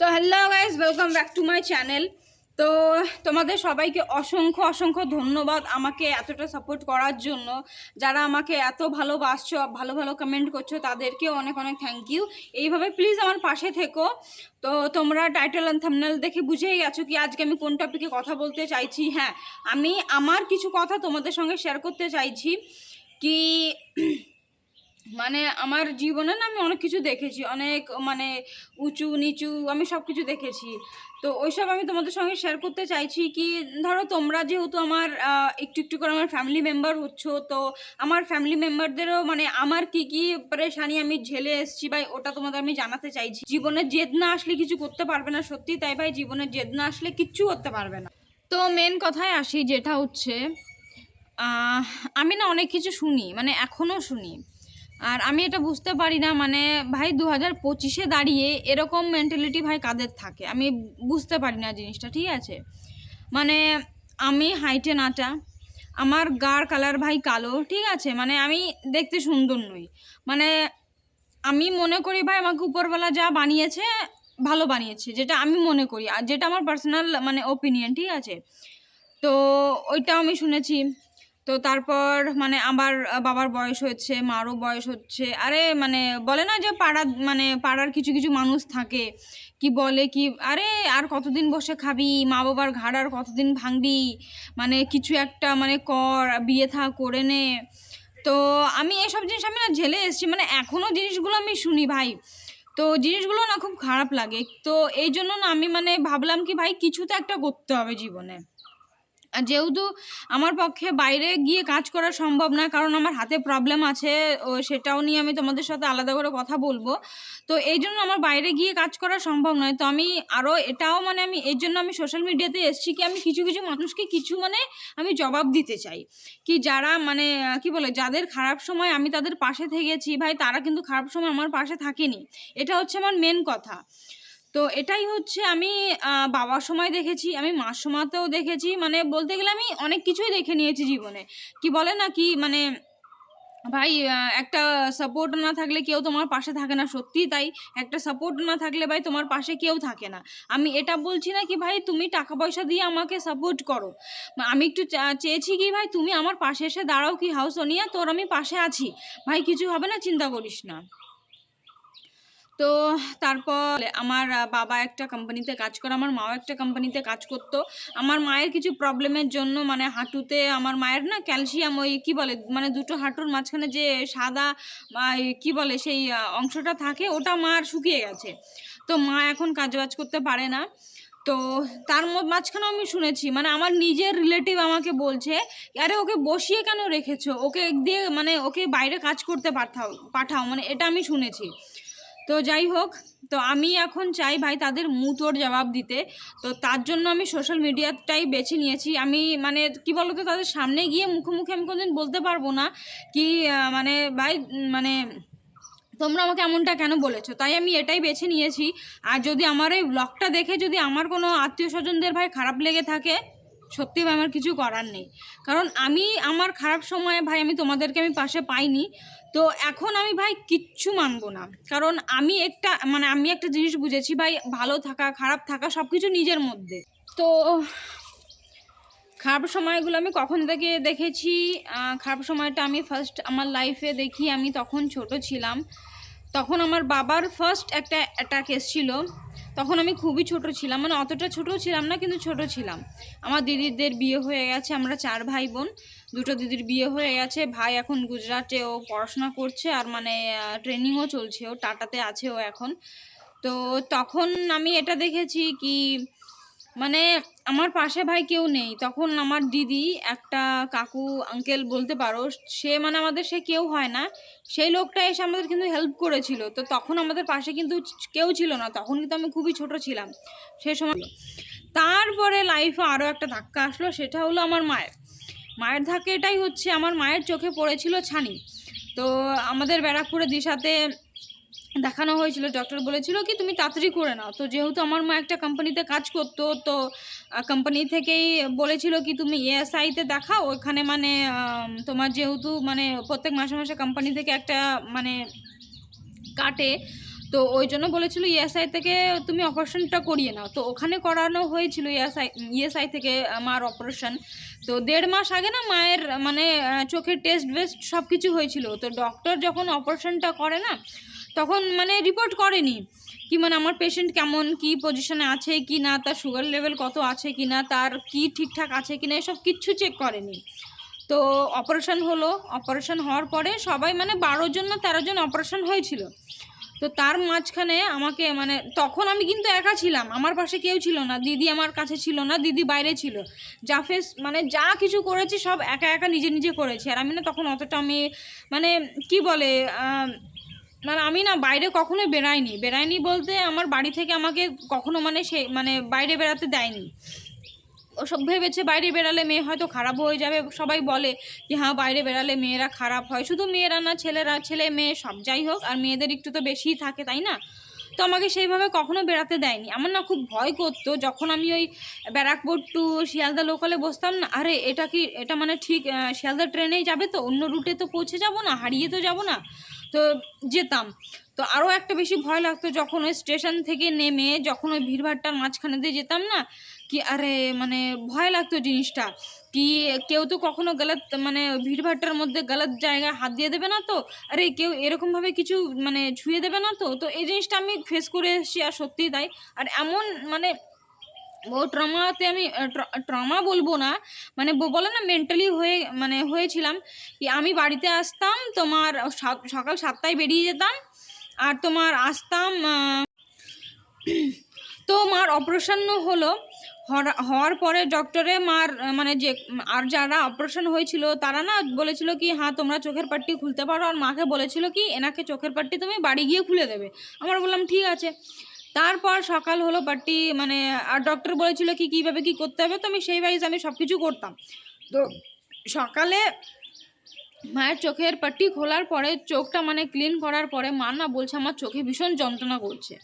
তো hello guys welcome back to my channel তো তোমাদের সবাইকে অসংখ্য অসংখ্য ধন্যবাদ আমাকে এতটা সাপোর্ট করার জন্য। যারা আমাকে এত ভালোবাসছো, ভালো ভালো কমেন্ট করছ, তাদেরকেও অনেক অনেক থ্যাংক ইউ এইভাবে প্লিজ আমার পাশে থেকো। তো তোমরা টাইটেল অ্যান্ড থামনেল দেখে বুঝেই গেছো কি আজকে আমি কোন টপিকে কথা বলতে চাইছি। হ্যাঁ আমি আমার কিছু কথা তোমাদের সঙ্গে শেয়ার করতে চাইছি কি মানে আমার জীবনে না আমি অনেক কিছু দেখেছি, অনেক মানে উঁচু, নিচু আমি সব কিছু দেখেছি। তো ওইসব আমি তোমাদের সঙ্গে শেয়ার করতে চাইছি কি, ধরো তোমরা যেহেতু আমার একটু একটু করে আমার ফ্যামিলি মেম্বার হচ্ছ, তো আমার ফ্যামিলি মেম্বারদেরও মানে আমার কি কি পরেশানি আমি ঝেলে এসেছি ভাই, ওটা তোমাদের আমি জানাতে চাইছি। জীবনের জেদ না আসলে কিছু করতে পারবে না, সত্যি তাই ভাই জীবনের জেদ না আসলে কিচ্ছু করতে পারবে না। তো মেন কথায় আসি, যেটা হচ্ছে আমি না অনেক কিছু শুনি মানে এখনও শুনি। আর আমি এটা বুঝতে পারি না মানে ভাই দু হাজার পঁচিশে দাঁড়িয়ে এরকম মেন্টালিটি ভাই কাদের থাকে? আমি বুঝতে পারি না জিনিসটা, ঠিক আছে? মানে আমি হাইটে নাটা, আমার গার কালার ভাই কালো, ঠিক আছে? মানে আমি দেখতে সুন্দর নই। মানে আমি মনে করি ভাই আমাকে উপরবেলা যা বানিয়েছে, ভালো বানিয়েছে, যেটা আমি মনে করি। আর যেটা আমার পার্সোনাল মানে ওপিনিয়ন ঠিক আছে? তো ওইটাও আমি শুনেছি। তো তারপর মানে আমার বাবার বয়স হচ্ছে, মারও বয়স হচ্ছে। আরে মানে বলে না যে পাড়ার মানে পাড়ার কিছু কিছু মানুষ থাকে। কি বলে, কি, আরে আর কতদিন বসে খাবি? মা বাবার ঘাড় আর কতদিন ভাঙবি? মানে কিছু একটা মানে কর, বিয়ে থা, করে নে। তো আমি এসব জিনিস আমি না ঝেলে এসেছি। মানে এখনও জিনিসগুলো আমি শুনি ভাই। তো জিনিসগুলো না খুব খারাপ লাগে। তো এই জন্য না আমি মানে ভাবলাম কি ভাই কিছু তো একটা করতে হবে জীবনে। আর যেহেতু আমার পক্ষে বাইরে গিয়ে কাজ করা সম্ভব না, কারণ আমার হাতে প্রবলেম আছে, ও সেটাও নিয়ে আমি তোমাদের সাথে আলাদা করে কথা বলব। তো এই জন্য আমার বাইরে গিয়ে কাজ করা সম্ভব নয়। তো আমি আরও এটাও মানে আমি, এর জন্য আমি সোশ্যাল মিডিয়াতে এসেছি কি আমি কিছু কিছু মানুষকে কিছু মানে আমি জবাব দিতে চাই। কি যারা মানে কি বলে, যাদের খারাপ সময় আমি তাদের পাশে থেকেছি, ভাই তারা কিন্তু খারাপ সময় আমার পাশে থাকেনি। এটা হচ্ছে আমার মেন কথা। তো এটাই হচ্ছে আমি বাবার সময় দেখেছি, আমি মার সময়তেও দেখেছি মানে বলতে গেলে আমি অনেক কিছুই দেখে নিয়েছি জীবনে। কি বলে না কি মানে ভাই একটা সাপোর্ট না থাকলে কেউ তোমার পাশে থাকে না সত্যি তাই। একটা সাপোর্ট না থাকলে ভাই তোমার পাশে কেউ থাকে না। আমি এটা বলছি না কি ভাই, তুমি টাকা পয়সা দিয়ে আমাকে সাপোর্ট করো। আমি একটু চেয়েছি কি ভাই, তুমি আমার পাশে এসে দাঁড়াও কি হাউস অনিয়া, তোর আমি পাশে আছি। ভাই, কিছু হবে না, চিন্তা করিস না। তো তারপর আমার বাবা একটা কোম্পানিতে কাজ করে, আমার মাও একটা কোম্পানিতে কাজ করতো। আমার মায়ের কিছু প্রবলেমের জন্য মানে হাঁটুতে আমার মায়ের না ক্যালসিয়াম ওই কি বলে মানে দুটো হাঁটুর মাঝখানে যে সাদা কি বলে সেই অংশটা থাকে, ওটা মার শুকিয়ে গেছে। তো মা এখন কাজ বাজ করতে পারে না। তো তার মাঝখানেও আমি শুনেছি মানে আমার নিজের রিলেটিভ আমাকে বলছে, আরে ওকে বসিয়ে কেন রেখেছো? ওকে দিয়ে মানে ওকে বাইরে কাজ করতে পাঠাও পাঠাও। মানে এটা আমি শুনেছি। তো যাই হোক, তো আমি এখন চাই ভাই তাদের মুতোর জবাব দিতে। তো তার জন্য আমি সোশ্যাল মিডিয়াটাই বেছে নিয়েছি। আমি মানে কি বলতো, তাদের সামনে গিয়ে মুখোমুখি আমি কোনোদিন বলতে পারব না কি মানে ভাই মানে তোমরা আমাকে এমনটা কেন বলেছ? তাই আমি এটাই বেছে নিয়েছি। আর যদি আমার এই ব্লগটা দেখে যদি আমার কোনো আত্মীয় স্বজনদের ভাই খারাপ লেগে থাকে, সত্যি ভাই আমার কিছু করার নেই। কারণ আমি আমার খারাপ সময়ে ভাই আমি তোমাদেরকে আমি পাশে পাইনি। তো এখন আমি ভাই কিচ্ছু মানবো না। কারণ আমি একটা মানে আমি একটা জিনিস বুঝেছি ভাই, ভালো থাকা, খারাপ থাকা সব কিছু নিজের মধ্যে। তো খারাপ সময়গুলো আমি কখন থেকে দেখেছি? খারাপ সময়টা আমি ফার্স্ট আমার লাইফে দেখি, আমি তখন ছোট ছিলাম। তখন আমার বাবার ফার্স্ট একটা অ্যাটাক এসেছিল। তখন আমি খুবই ছোট ছিলাম। মানে অতটা ছোটও ছিলাম না, কিন্তু ছোট ছিলাম। আমার দিদিদের বিয়ে হয়ে গেছে, আমরা চার ভাই বোন দুটো দিদির বিয়ে হয়ে গেছে। ভাই এখন গুজরাটে, ও পড়াশোনা করছে আর মানে ট্রেনিংও চলছে। ও টাটাতে আছে ও এখন। তো তখন আমি এটা দেখেছি কি মানে আমার পাশে ভাই কেউ নেই। তখন আমার দিদি একটা কাকু আঙ্কেল বলতে পারো, সে মানে আমাদের সে কেউ হয় না। সেই লোকটা এসে আমাদের কিন্তু হেল্প করেছিল। তো তখন আমাদের পাশে কিন্তু কেউ ছিল না। তখন কিন্তু আমি খুবই ছোট ছিলাম। সে সময় তারপরে লাইফে আরও একটা ধাক্কা আসলো, সেটা হলো আমার মায়ের। মায়ের ধাক্কা এটাই হচ্ছে আমার মায়ের চোখে পড়েছিল ছানি। তো আমাদের ব্যারাকপুরে দিশাতে দেখানো হয়েছিল ডক্টর বলেছিল কি তুমি তাড়াতাড়ি করে নাও। তো যেহেতু আমার মা একটা কোম্পানিতে কাজ করতো, তো কোম্পানি থেকেই বলেছিল কি তুমি এএসআইতে দেখাও, ওখানে মানে তোমার যেহেতু মানে প্রত্যেক মাসে মাসে কোম্পানি থেকে একটা মানে কাটে, তো ওই জন্য বলেছিল ইএসআই থেকে তুমি অপারেশনটা করিয়ে নাও। তো ওখানে করানো হয়েছিল ইএসআই ইএসআই থেকে মার অপারেশন তো দেড় মাস আগে না মায়ের মানে চোখের টেস্ট বেস্ট সব কিছু হয়েছিল। তো ডক্টর যখন অপারেশনটা করে না তখন মানে রিপোর্ট করেনি কি মানে আমার পেশেন্ট কেমন, কি পজিশনে আছে কি না তার সুগার লেভেল কত আছে কি না তার কি ঠিকঠাক আছে কি না এসব কিচ্ছু চেক করেনি। তো অপারেশন হলো অপারেশন হওয়ার পরে সবাই মানে বারো জন না তেরো জন অপারেশন হয়েছিল। তো তার মাঝখানে আমাকে মানে তখন আমি কিন্তু একা ছিলাম, আমার পাশে কেউ ছিল না, দিদি আমার কাছে ছিল না, দিদি বাইরে ছিল। যা ফেস মানে যা কিছু করেছি সব একা একা নিজে নিজে করেছি। আর আমি না তখন অতটা আমি মানে কি বলে মানে আমি না বাইরে কখনো বেরাইনি বেরাইনি বলতে আমার বাড়ি থেকে আমাকে কখনো মানে সে মানে বাইরে বেরাতে দেয়নি। ওসব ভেবেছে বাইরে বেরালে মেয়ে হয়তো খারাপ হয়ে যাবে। সবাই বলে যে হ্যাঁ বাইরে বেরালে মেয়েরা খারাপ হয়। শুধু মেয়েরা না, ছেলেরা, ছেলে মেয়ে, সব যাই হোক, আর মেয়েদের একটু তো বেশিই থাকে, তাই না? তো আমাকে সেইভাবে কখনো বেরাতে দেয়নি। আমার না খুব ভয় করতো যখন আমি ওই ব্যারাকপুর টু শিয়ালদা লোকালে বসতাম না, আরে, এটা কি, এটা মানে ঠিক শিয়ালদা ট্রেনেই যাবে তো? অন্য রুটে তো পৌঁছে যাব না? হারিয়ে তো যাব না? তো যেতাম। তো আরও একটা বেশি ভয় লাগতো যখন ওই স্টেশন থেকে নেমে যখন ওই ভিড়ভাড়টার মাঝখানে দিয়ে যেতাম না, কি আরে মানে ভয় লাগতো জিনিসটা। কি কেউ তো কখনো গলত মানে ভিড়ভাট্টার মধ্যে গলত জায়গায় হাত দিয়ে দেবে না তো? আরে কেউ এরকমভাবে কিছু মানে ছুঁয়ে দেবে না তো? তো এই জিনিসটা আমি ফেস করে এসেছি আর সত্যিই তাই। আর এমন মানে ও ট্রমাতে আমি ট্রমা বলব না মানে বলে না মেন্টালি হয়ে মানে হয়েছিলাম কি আমি বাড়িতে আসতাম, তোমার সকাল সাতটায় বেরিয়ে যেতাম, আর তোমার আসতাম তো মার অপারেশন হলো হওয়ার পরে ডক্টরে মার মানে যে, আর যারা অপারেশন হয়েছিল, তারা না বলেছিল কি হ্যাঁ তোমরা চোখের পাট্টি খুলতে পারো। আর মাকে বলেছিল কি, এনাকে চোখের পাট্টি তুমি বাড়ি গিয়ে খুলে দেবে। আমরা বললাম, ঠিক আছে। তারপর সকাল হলো পাট্টি মানে আর ডক্টর বলেছিল কি, কীভাবে কি করতে হবে, তো আমি সেই ওয়াইজ আমি সব কিছু করতাম। তো সকালে মায়ের চোখের পাট্টি খোলার পরে, চোখটা মানে ক্লিন করার পরে, মা না বলছে, আমার চোখে ভীষণ যন্ত্রণা করছে।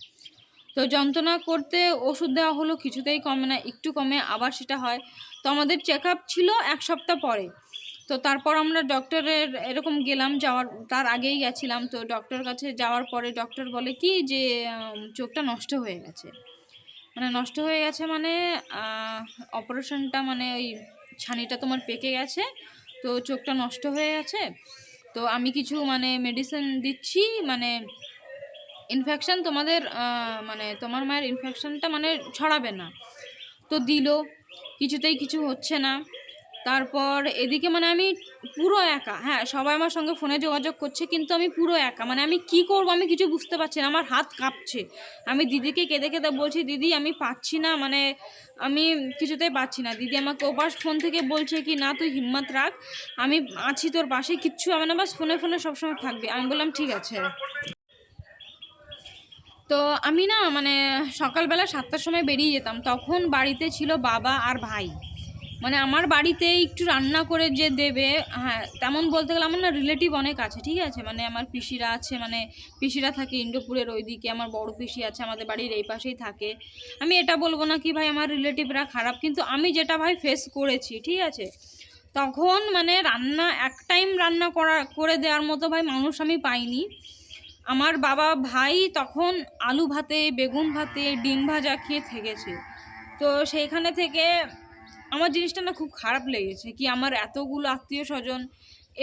তো যন্ত্রণা করতে ওষুধ দেওয়া হলো, কিছুতেই কমে না, একটু কমে আবার সেটা হয়। তো আমাদের চেক আপ ছিল এক সপ্তাহ পরে। তো তারপর আমরা ডক্টরের এরকম গেলাম, যাওয়ার, তার আগেই গেছিলাম। তো ডক্টর কাছে যাওয়ার পরে ডক্টর বলে কি যে চোখটা নষ্ট হয়ে গেছে। মানে নষ্ট হয়ে গেছে মানে অপারেশনটা মানে ওই ছানিটা তোমার পেকে গেছে, তো চোখটা নষ্ট হয়ে গেছে। তো আমি কিছু মানে মেডিসিন দিচ্ছি মানে ইনফেকশান তোমাদের মানে তোমার মায়ের ইনফেকশানটা মানে ছড়াবে না। তো দিল, কিছুতেই কিছু হচ্ছে না। তারপর এদিকে মানে আমি পুরো একা হ্যাঁ সবাই আমার সঙ্গে ফোনে যোগাযোগ করছে, কিন্তু আমি পুরো একা মানে আমি কি করব আমি কিছু বুঝতে পারছি না, আমার হাত কাঁপছে। আমি দিদিকে কেঁদে কেঁদে বলছি, দিদি, আমি পাচ্ছি না মানে আমি কিছুতেই পাচ্ছি না। দিদি আমাকে ওপাশ ফোন থেকে বলছে কি, না, তুই হিম্মত রাখ, আমি আছি তোর পাশে, কিচ্ছু হবে না, বাস ফোনে ফোনে সবসময় থাকবে। আমি বললাম, ঠিক আছে। তো আমি না মানে সকালবেলা সাতটার সময় বেরিয়ে যেতাম, তখন বাড়িতে ছিল বাবা আর ভাই। মানে আমার বাড়িতে একটু রান্না করে যে দেবে হ্যাঁ তেমন বলতে গেলে আমার না রিলেটিভ অনেক আছে, ঠিক আছে? মানে আমার পিসিরা আছে মানে পিসিরা থাকে ইন্ডোপুরের ওইদিকে, আমার বড় পিসি আছে, আমাদের বাড়ির এই পাশেই থাকে। আমি এটা বলব না কি ভাই, আমার রিলেটিভরা খারাপ, কিন্তু আমি যেটা ভাই ফেস করেছি, ঠিক আছে? তখন মানে রান্না, এক টাইম রান্না করা, করে দেওয়ার মতো ভাই মানুষ আমি পাইনি। আমার বাবা ভাই তখন আলু ভাতে, বেগুন ভাতে, ডিম ভাজা খেয়ে থেকেছে। তো সেইখানে থেকে আমার জিনিসটা না খুব খারাপ লেগেছে কি আমার এতগুলো আত্মীয় স্বজন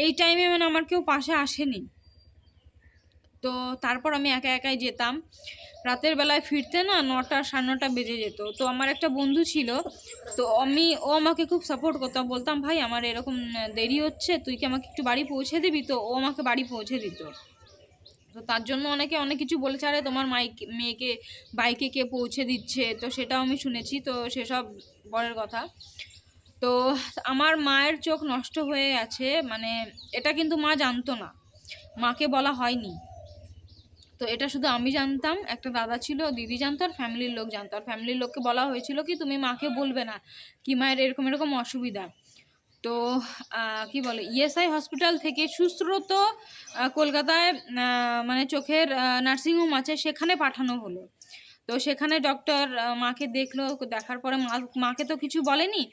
এই টাইমে মানে আমার কেউ পাশে আসেনি। তো তারপর আমি একা একাই যেতাম। রাতের বেলায় ফিরতে না নটা সাড়ে নটা বেজে যেত। তো আমার একটা বন্ধু ছিল, তো আমি, ও আমাকে খুব সাপোর্ট করতাম বলতাম, ভাই, আমার এরকম দেরি হচ্ছে, তুই কি আমাকে একটু বাড়ি পৌঁছে দিবি? তো ও আমাকে বাড়ি পৌঁছে দিত। তো তার জন্য অনেকে অনেক কিছু বলেছে, আরে তোমার মাইক, মেয়েকে, বাইকে কে পৌঁছে দিচ্ছে, তো সেটাও আমি শুনেছি, তো সেসব পরের কথা। তো আমার মায়ের চোখ নষ্ট হয়ে আছে মানে এটা কিন্তু মা জানতো না, মাকে বলা হয়নি। তো এটা শুধু আমি জানতাম, একটা দাদা ছিল, দিদি জানতো, আর ফ্যামিলির লোক জানতো। আর ফ্যামিলির লোককে বলা হয়েছিল কি, তুমি মাকে বলবে না, কি মায়ের এরকম এরকম অসুবিধা। তো কি বলে ইএসআই হসপিটাল থেকে সুশ্রুত কলকাতায় মানে চোখের নার্সিংহোম আছে, সেখানে পাঠানো হলো। তো সেখানে ডক্টর মাকে দেখল, দেখার পরে মা, মাকে তো কিছু বলেনি।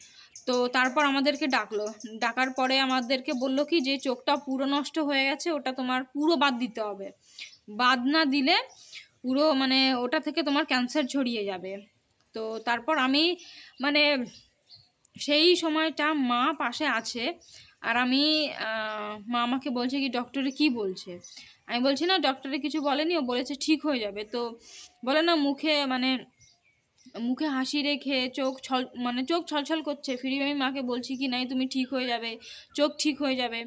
তো তারপর আমাদেরকে ডাকলো। ডাকার পরে আমাদেরকে বলল কি, যে চোখটা পুরো নষ্ট হয়ে গেছে, ওটা তোমার পুরো বাদ দিতে হবে। বাদ না দিলে পুরো মানে ওটা থেকে তোমার ক্যান্সার ছড়িয়ে যাবে। তো তারপর আমি মানে সেই সময়টা মা পাশে আছে আর আমি মা আমাকে বলছে কি, ডক্টরে কি বলছে? আমি বলছি, না, ডক্টরে কিছু বলেনি, ও বলেছে ঠিক হয়ে যাবে। তো বলে, না, মুখে মানে মুখে হাসি রেখে চোখ ছল মানে চোখ ছলছল করছে। ফিরিয়ে আমি মাকে বলছি কি, নাই, তুমি ঠিক হয়ে যাবে, চোখ ঠিক হয়ে যাবে।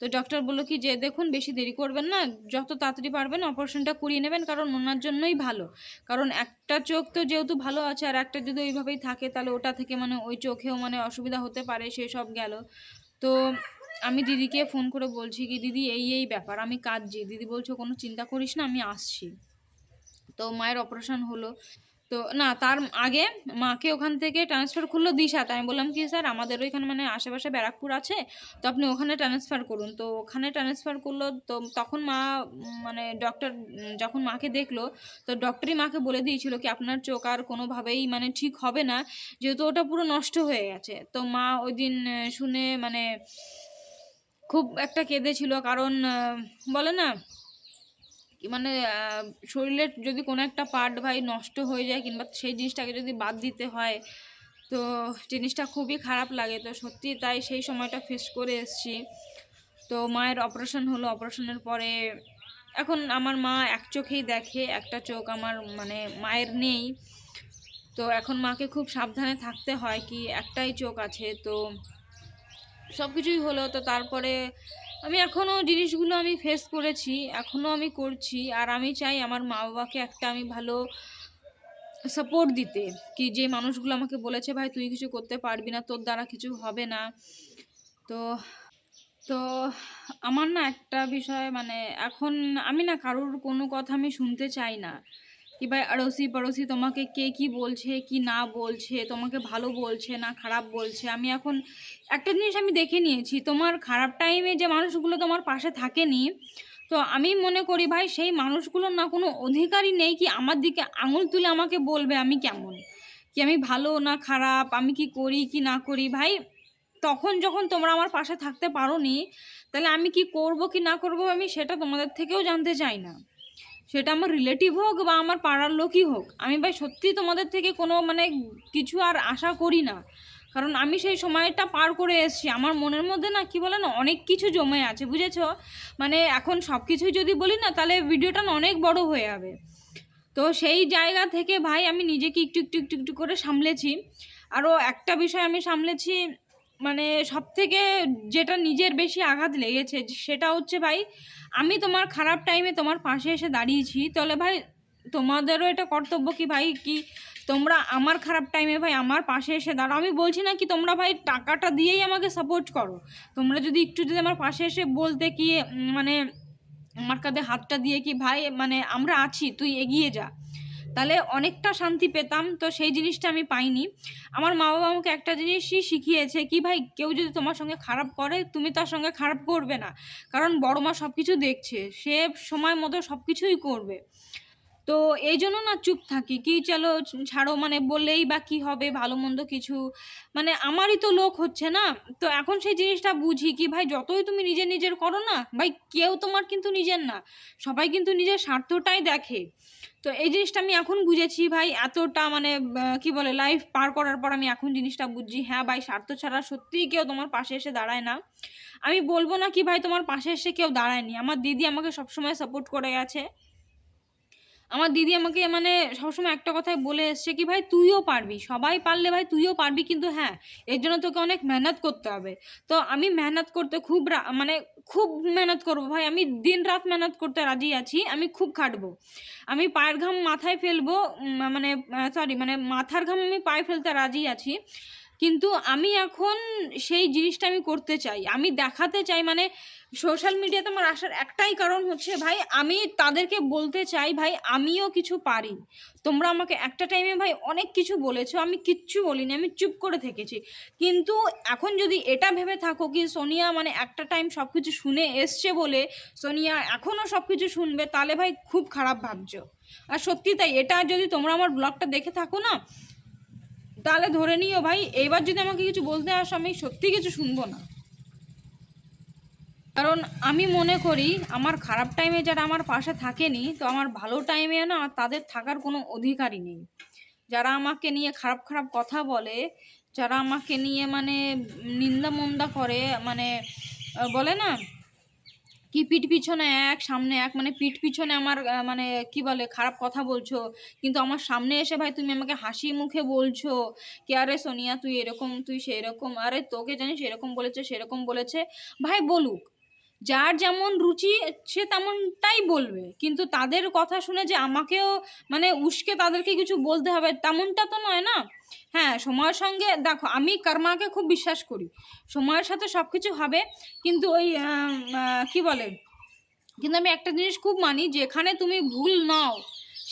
তো ডক্টর বলল কি, যে দেখুন, বেশি দেরি করবেন না, যত তাড়াতাড়ি পারবেন অপারেশনটা করিয়ে নেবেন, কারণ ওনার জন্যই ভালো। কারণ একটা চোখ তো যেহেতু ভালো আছে, আর একটা যদি ওইভাবেই থাকে, তাহলে ওটা থেকে মানে ওই চোখেও মানে অসুবিধা হতে পারে সেসব গেল। তো আমি দিদিকে ফোন করে বলছি কি, দিদি, এই এই ব্যাপার, আমি কাঁদছি। দিদি বলছো, কোনো চিন্তা করিস না, আমি আসছি। তো মায়ের অপারেশন হলো। তো না, তার আগে মাকে ওখান থেকে ট্রান্সফার করল দিশাতে আমি বললাম, কি স্যার আমাদের ওইখানে মানে আশেপাশে ব্যারাকপুর আছে, তো আপনি ওখানে ট্রান্সফার করুন। তো ওখানে ট্রান্সফার করল, তো তখন মা মানে ডক্টর যখন মাকে দেখল, তো ডক্টরই মাকে বলে দিয়েছিল কি, আপনার চোখ আর কোনোভাবেই মানে ঠিক হবে না, যেহেতু ওটা পুরো নষ্ট হয়ে গেছে। তো মা ওই দিন শুনে মানে খুব একটা কেঁদেছিল, কারণ বলে না মানে শরীরের যদি কোনো একটা পার্ট ভাই নষ্ট হয়ে যায় কিংবা সেই জিনিসটাকে যদি বাদ দিতে হয়, তো জিনিসটা খুবই খারাপ লাগে। তো সত্যি তাই সেই সময়টা ফেস করে এসেছি। তো মায়ের অপারেশন হলো। অপারেশনের পরে এখন আমার মা এক চোখেই দেখে, একটা চোখ আমার মানে মায়ের নেই। তো এখন মাকে খুব সাবধানে থাকতে হয় কি, একটাই চোখ আছে। তো সব কিছুই হলো। তো তারপরে আমি এখনও জিনিসগুলো আমি ফেস করেছি এখনও আমি করছি, আর আমি চাই আমার মা বাবাকে একটা আমি ভালো সাপোর্ট দিতে। কি যে মানুষগুলো আমাকে বলেছে, ভাই, তুই কিছু করতে পারবি না, তোর দ্বারা কিছু হবে না। তো তো আমার না একটা বিষয় মানে এখন আমি না কারোর কোনো কথা আমি শুনতে চাই না। কি ভাই আড়োসি পড়োসি তোমাকে কে কি বলছে কি না বলছে তোমাকে ভালো বলছে না খারাপ বলছে আমি এখন একটা জিনিস আমি দেখে নিয়েছি তোমার খারাপ টাইমে যে মানুষগুলো তোমার পাশে থাকেনি, তো আমি মনে করি ভাই সেই মানুষগুলোর না কোনো অধিকারই নেই কি আমার দিকে আঙুল তুলে আমাকে বলবে আমি কেমন? কি আমি ভালো না খারাপ? আমি কি করি, কি না করি? ভাই, তখন যখন তোমরা আমার পাশে থাকতে পারোনি, তাহলে আমি কি করব, কি না করব আমি সেটা তোমাদের থেকেও জানতে চাই না। সেটা আমার রিলেটিভ হোক বা আমার পাড়ার লোকই হোক, আমি ভাই সত্যি তোমাদের থেকে কোনো মানে কিছু আর আশা করি না। কারণ আমি সেই সময়টা পার করে এসেছি, আমার মনের মধ্যে না কি বলে না, অনেক কিছু জমে আছে, বুঝেছ? মানে এখন সব কিছুই যদি বলি না, তাহলে ভিডিওটা অনেক বড় হয়ে যাবে। তো সেই জায়গা থেকে ভাই আমি নিজেকে একটু একটু একটু একটু করে সামলেছি। আরও একটা বিষয় আমি সামলেছি মানে সব থেকে যেটা নিজের বেশি আঘাত লেগেছে, সেটা হচ্ছে ভাই, আমি তোমার খারাপ টাইমে তোমার পাশে এসে দাঁড়িয়েছি। তাহলে ভাই, তোমাদেরও এটা কর্তব্য কি ভাই, কি তোমরা আমার খারাপ টাইমে ভাই আমার পাশে এসে দাঁড়াও? আমি বলছি না কি তোমরা ভাই টাকাটা দিয়েই আমাকে সাপোর্ট করো। তোমরা যদি একটু যদি আমার পাশে এসে বলতে কি মানে আমার কাঁধে হাতটা দিয়ে কি ভাই মানে আমরা আছি, তুই এগিয়ে যা। তাহলে অনেকটা শান্তি পেতাম, তো সেই জিনিসটা আমি পাইনি। আমার মা বাবা আমাকে একটা জিনিসই শিখিয়েছে কি, ভাই, কেউ যদি তোমার সঙ্গে খারাপ করে, তুমি তার সঙ্গে খারাপ করবে না। কারণ বড় মা সব কিছু দেখছে, সে সময় মতো সব কিছুই করবে। তো এই জন্য না চুপ থাকি। কি চলো ছাড়ো মানে বললেই বা কি হবে, ভালো মন্দ কিছু। মানে আমারই তো লোক হচ্ছে না। তো এখন সেই জিনিসটা বুঝি কি, ভাই যতই তুমি নিজের নিজের করো না, ভাই কেউ তোমার কিন্তু নিজের না। সবাই কিন্তু নিজের স্বার্থটাই দেখে। তো এই জিনিসটা আমি এখন বুঝেছি, ভাই এতটা মানে কি বলে লাইফ পার করার পর আমি এখন জিনিসটা বুঝছি হ্যাঁ ভাই স্বার্থ ছাড়া সত্যিই কেউ তোমার পাশে এসে দাঁড়ায় না। আমি বলব না কি, ভাই তোমার পাশে এসে কেউ দাঁড়ায়নি। আমার দিদি আমাকে সবসময় সাপোর্ট করে গেছে। আমার দিদি আমাকে মানে সবসময় একটা কথাই বলে এসছে কি, ভাই, তুইও পারবি। সবাই পারলে ভাই, তুইও পারবি, কিন্তু হ্যাঁ এর জন্য তোকে অনেক মেহনত করতে হবে। তো আমি মেহনত করতে খুব মানে খুব মেহনত করব ভাই। আমি দিন রাত মেহনত করতে রাজি আছি, আমি খুব খাটবো। আমি পায়ের ঘাম মাথায় ফেলব মানে সরি মানে মাথার ঘাম আমি পায়ে ফেলতে রাজি আছি। কিন্তু আমি এখন সেই জিনিসটা আমি করতে চাই। আমি দেখাতে চাই মানে সোশ্যাল মিডিয়াতে আমার আসার একটাই কারণ হচ্ছে, ভাই, আমি তাদেরকে বলতে চাই, ভাই, আমিও কিছু পারি। তোমরা আমাকে একটা টাইমে ভাই, অনেক কিছু বলেছ, আমি কিচ্ছু বলিনি, আমি চুপ করে থেকেছি। কিন্তু এখন যদি এটা ভেবে থাকো কি সোনিয়া মানে একটা টাইম সব কিছু শুনে এসছে বলে সোনিয়া এখনও সব কিছু শুনবে, তাহলে ভাই খুব খারাপ ভাবছ। আর সত্যি তাই, এটা যদি তোমরা আমার ব্লগটা দেখে থাকো না তাহলে ধরে নিও ভাই এইবার যদি আমাকে কিছু বলতে আসো, আমি সত্যি কিছু শুনব না। কারণ আমি মনে করি, আমার খারাপ টাইমে যারা আমার পাশে থাকেনি, তো আমার ভালো টাইমে না তাদের থাকার কোনো অধিকারই নেই। যারা আমাকে নিয়ে খারাপ খারাপ কথা বলে, যারা আমাকে নিয়ে মানে নিন্দা মন্দা করে মানে বলে না কি পিঠ পিছনে এক, সামনে এক মানে পিঠ পিছনে আমার মানে কি বলে, খারাপ কথা বলছো। কিন্তু আমার সামনে এসে ভাই তুমি আমাকে হাসি মুখে বলছো, কি আরে সোনিয়া, তুই এরকম, তুই সেরকম, আরে তোকে জানিস এরকম বলেছে, সেরকম বলেছে। ভাই বলুক যার যেমন রুচি, সে তেমনটাই বলবে। কিন্তু তাদের কথা শুনে যে আমাকেও মানে উস্কে তাদেরকে কিছু বলতে হবে, তেমনটা তো নয় না? হ্যাঁ সময়ের সঙ্গে, দেখো, আমি কর্মাকে খুব বিশ্বাস করি। সময়ের সাথে সব কিছু হবে, কিন্তু ওই কি বলে? কিন্তু আমি একটা জিনিস খুব মানি, যেখানে তুমি ভুল নাও,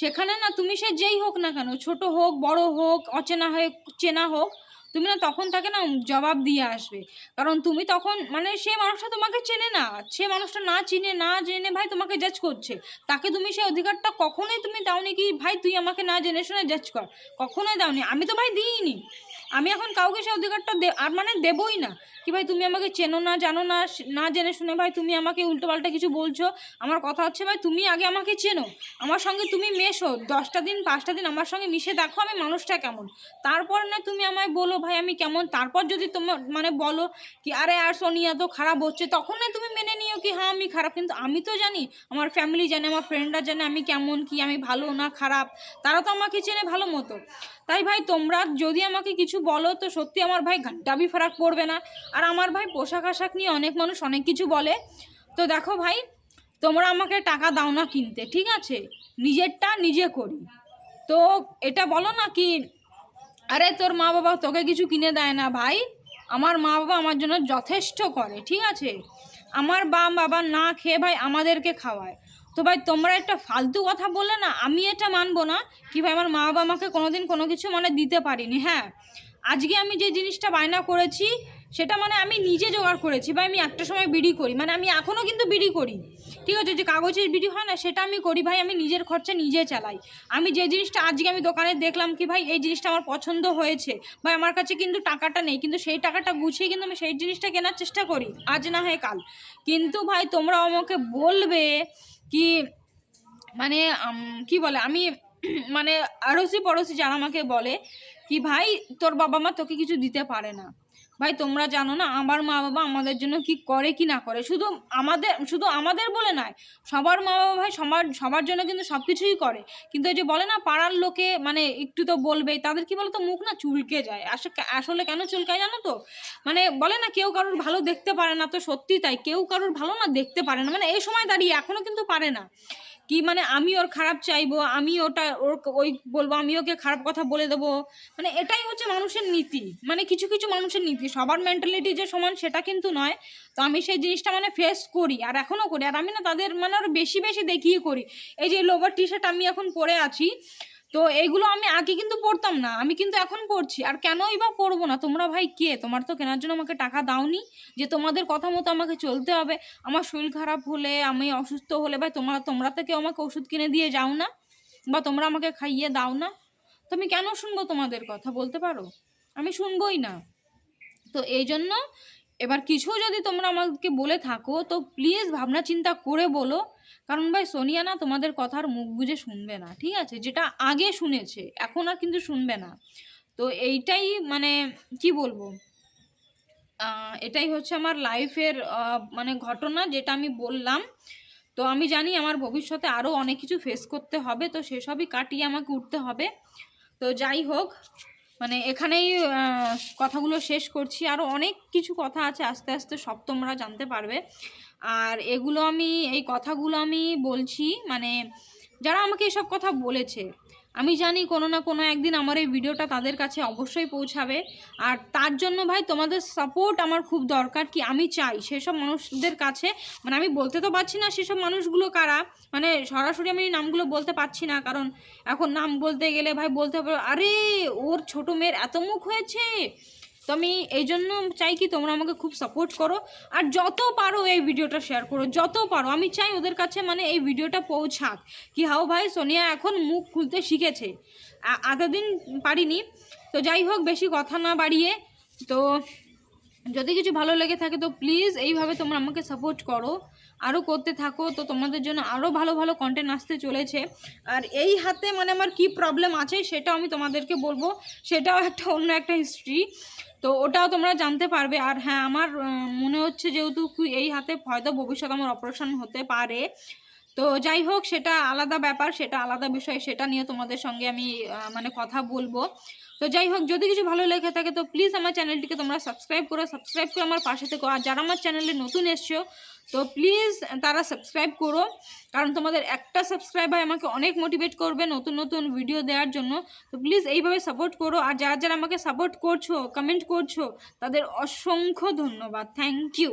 সেখানে না তুমি সে যেই হোক না কেন, ছোট হোক, বড় হোক, অচেনা হোক চেনা হোক তুমি না তখন তাকে না জবাব দিয়ে আসবে। কারণ তুমি তখন মানে সে মানুষটা তোমাকে চেনে না। সে মানুষটা না চিনে, না জেনে ভাই তোমাকে জাজ করছে। তাকে তুমি সেই অধিকারটা কখনোই তুমি দাওনি কি, ভাই, তুই আমাকে না জেনে শুনে জাজ কর। কখনোই দাওনি। আমি তো ভাই দিইনি। আমি এখন কাউকে সেই অধিকারটা আর মানে দেবই না। কি ভাই তুমি আমাকে চেনো না, জানো না না জেনে শুনে ভাই তুমি আমাকে উল্টোপাল্টা কিছু বলছো? আমার কথা হচ্ছে ভাই তুমি আগে আমাকে চেনো। আমার সঙ্গে তুমি মেশো। দশটা দিন, পাঁচটা দিন আমার সঙ্গে মিশে দেখো আমি মানুষটা কেমন। তারপর না তুমি আমায় বলো ভাই আমি কেমন। তারপর যদি তোমার মানে বলো কি, আরে আর সোনিয়া তো খারাপ হচ্ছে। তখন না তুমি মেনে নিও কি হ্যাঁ আমি খারাপ। কিন্তু আমি তো জানি, আমার ফ্যামিলি জানে, আমার ফ্রেন্ডরা জানে আমি কেমন কি, আমি ভালো না খারাপ। তারা তো আমাকে চেনে ভালো মতো। তাই ভাই তোমরা যদি আমাকে কিছু বলো তো সত্যি আমার ভাই ঘাট্টাবি ফারাক পড়বে না। আর আমার ভাই পোশাক আশাক নিয়ে অনেক মানুষ অনেক কিছু বলে। তো দেখো ভাই, তোমরা আমাকে টাকা দাও না কিনতে, ঠিক আছে? নিজেরটা নিজে করি। তো এটা বলো না কি, আরে তোর মা বাবা তোকে কিছু কিনে দেয় না ভাই? আমার মা বাবা আমার জন্য যথেষ্ট করে, ঠিক আছে? আমার বা বাবা না খেয়ে ভাই আমাদেরকে খাওয়ায়। তো ভাই, তোমরা একটা ফালতু কথা বললে না, আমি এটা মানবো না কি ভাই আমার মা বাবা আমাকে কোনোদিন কোনো কিছু মানে দিতে পারিনি হ্যাঁ? আজকে আমি যে জিনিসটা বায়না করেছি সেটা মানে আমি নিজে জোগাড় করেছি বা আমি একটা সময় বিড়ি করি। মানে আমি এখনও কিন্তু বিড়ি করি। ঠিক আছে? যে কাগজের বিড়ি হয় না, সেটা আমি করি। ভাই, আমি নিজের খরচা নিজে চালাই। আমি যে জিনিসটা আজকে আমি দোকানে দেখলাম কি, ভাই, এই জিনিসটা আমার পছন্দ হয়েছে। ভাই, আমার কাছে কিন্তু টাকাটা নেই। কিন্তু সেই টাকাটা গুছিয়ে কিন্তু আমি সেই জিনিসটা কেনার চেষ্টা করি। আজ না হয় কাল। কিন্তু ভাই, তোমরা আমাকে বলবে কি মানে কি বলে, আমি মানে আড়োসি পড়োশি যারা আমাকে বলে, কি ভাই, তোর বাবা মা তোকে কিছু দিতে পারে না। ভাই, তোমরা জানো না আমার মা বাবা আমাদের জন্য কি করে কি না করে? শুধু আমাদের শুধু আমাদের বলে নয়, সবার মা বাবা ভাই সবার সবার জন্য কিন্তু সব কিছুই করে। কিন্তু ওই যে বলে না, পাড়ার লোকে মানে একটু তো বলবেই, তাদের কি বলতো, মুখ না চুলকে যায়। আসলে আসলে কেন চুলকায় জানো তো? মানে বলে না, কেউ কারোর ভালো দেখতে পারে না, তো সত্যি তাই, কেউ কারোর ভালো না দেখতে পারে না। মানে এই সময় দাঁড়িয়ে এখনও কিন্তু পারে না। কি মানে আমি ওর খারাপ চাইব, আমি ওটা ওর ওই বলব, আমি ওকে খারাপ কথা বলে দেবো। মানে এটাই হচ্ছে মানুষের নীতি। মানে কিছু কিছু মানুষের নীতি। সবার মেন্টালিটি যে সমান সেটা কিন্তু নয়। তো আমি সেই জিনিসটা মানে ফেস করি আর এখনও করি। আর আমি না তাদের মানে আরও বেশি বেশি দেখিয়ে করি। এই যে লোভার টি শার্ট আমি এখন পরে আছি তো এইগুলো আমি আগে কিন্তু পড়তাম না, আমি কিন্তু এখন পড়ছি। আর কেনই বা পড়ব না? তোমরা ভাই কে? তোমার তো কেনার জন্য আমাকে টাকা দাওনি যে তোমাদের কথা মতো আমাকে চলতে হবে। আমার শরীর খারাপ হলে, আমি অসুস্থ হলে, ভাই তোমরা তোমরা তো কেউ আমাকে ওষুধ কিনে দিয়ে যাও না বা তোমরা আমাকে খাইয়ে দাও না। তো আমি কেন শুনব তোমাদের কথা বলতে পারো? আমি শুনবোই না। তো এই জন্য এবার কিছু যদি তোমরা আমাকে বলে থাকো, তো প্লিজ ভাবনা চিন্তা করে বলো কারণ ভাই সোনিয়া না তোমাদের কথার মুখ বুঝে শুনবে না, ঠিক আছে? যেটা আগে শুনেছে, এখন আর কিন্তু শুনবে না। তো এইটাই মানে কি বলব? এটাই হচ্ছে আমার লাইফের মানে ঘটনা যেটা আমি বললাম। তো আমি জানি আমার ভবিষ্যতে আরও অনেক কিছু ফেস করতে হবে, তো সেসবই কাটিয়ে আমাকে উঠতে হবে। তো যাই হোক মানে এখানেই কথাগুলো শেষ করছি। আরও অনেক কিছু কথা আছে, আস্তে আস্তে সব তোমরা জানতে পারবে। আর এগুলো আমি, এই কথাগুলো আমি বলছি মানে যারা আমাকে এসব কথা বলেছে, আমি জানি কোনো না কোনো একদিন আমার এই ভিডিওটা তাদের কাছে অবশ্যই পৌঁছাবে। আর তার জন্য ভাই তোমাদের সাপোর্ট আমার খুব দরকার কি আমি চাই সেসব মানুষদের কাছে মানে আমি বলতে তো পারছি না সেসব মানুষগুলো কারা মানে সরাসরি আমি নামগুলো বলতে পারছি না। কারণ এখন নাম বলতে গেলে ভাই বলতে হবে, আরে, ওর ছোট মেয়ের এত মুখ হয়েছে তো আমি এই জন্য চাই কি তোমরা আমাকে খুব সাপোর্ট করো। আর যত পারো এই ভিডিওটা শেয়ার করো, যত পারো। আমি চাই ওদের কাছে মানে এই ভিডিওটা পৌঁছাক। কি হাও ভাই, সোনিয়া এখন মুখ খুলতে শিখেছে। এতদিন পারিনি। তো যাই হোক, বেশি কথা না বাড়িয়ে। তো যদি কিছু ভালো লেগে থাকে তো প্লিজ এইভাবে তোমরা আমাকে সাপোর্ট করো। আরও করতে থাকো। তো তোমাদের জন্য আরও ভালো ভালো কন্টেন্ট আসতে চলেছে। আর এই হাতে মানে আমার কি প্রবলেম আছে সেটাও আমি তোমাদেরকে বলব। সেটাও একটা অন্য একটা হিস্ট্রি তো ওটাও তোমরা জানতে পারবে। আর হ্যাঁ আমার মনে হচ্ছে যেহেতু এই হাতে হয়তো ভবিষ্যতে আমার অপারেশন হতে পারে। তো যাই হোক, সেটা আলাদা ব্যাপার, সেটা আলাদা বিষয়, সেটা নিয়ে তোমাদের সঙ্গে আমি মানে কথা বলব। তো যাই হোক, যদি কিছু ভালো লেগে থাকে, তো প্লিজ আমার চ্যানেলটিকে তোমরা সাবস্ক্রাইব করো সাবস্ক্রাইব করে আমার পাশে থেকো। আর যারা আমার চ্যানেলে নতুন এসছো, তো প্লিজ তারা সাবস্ক্রাইব করো। কারণ তোমাদের একটা সাবস্ক্রাইবার আমাকে অনেক মোটিভেট করবে নতুন নতুন ভিডিও দেওয়ার জন্য। তো প্লিজ এইভাবে সাপোর্ট করো। আর যারা যারা আমাকে সাপোর্ট করছ কমেন্ট করছ, তাদের অসংখ্য ধন্যবাদ। Thank you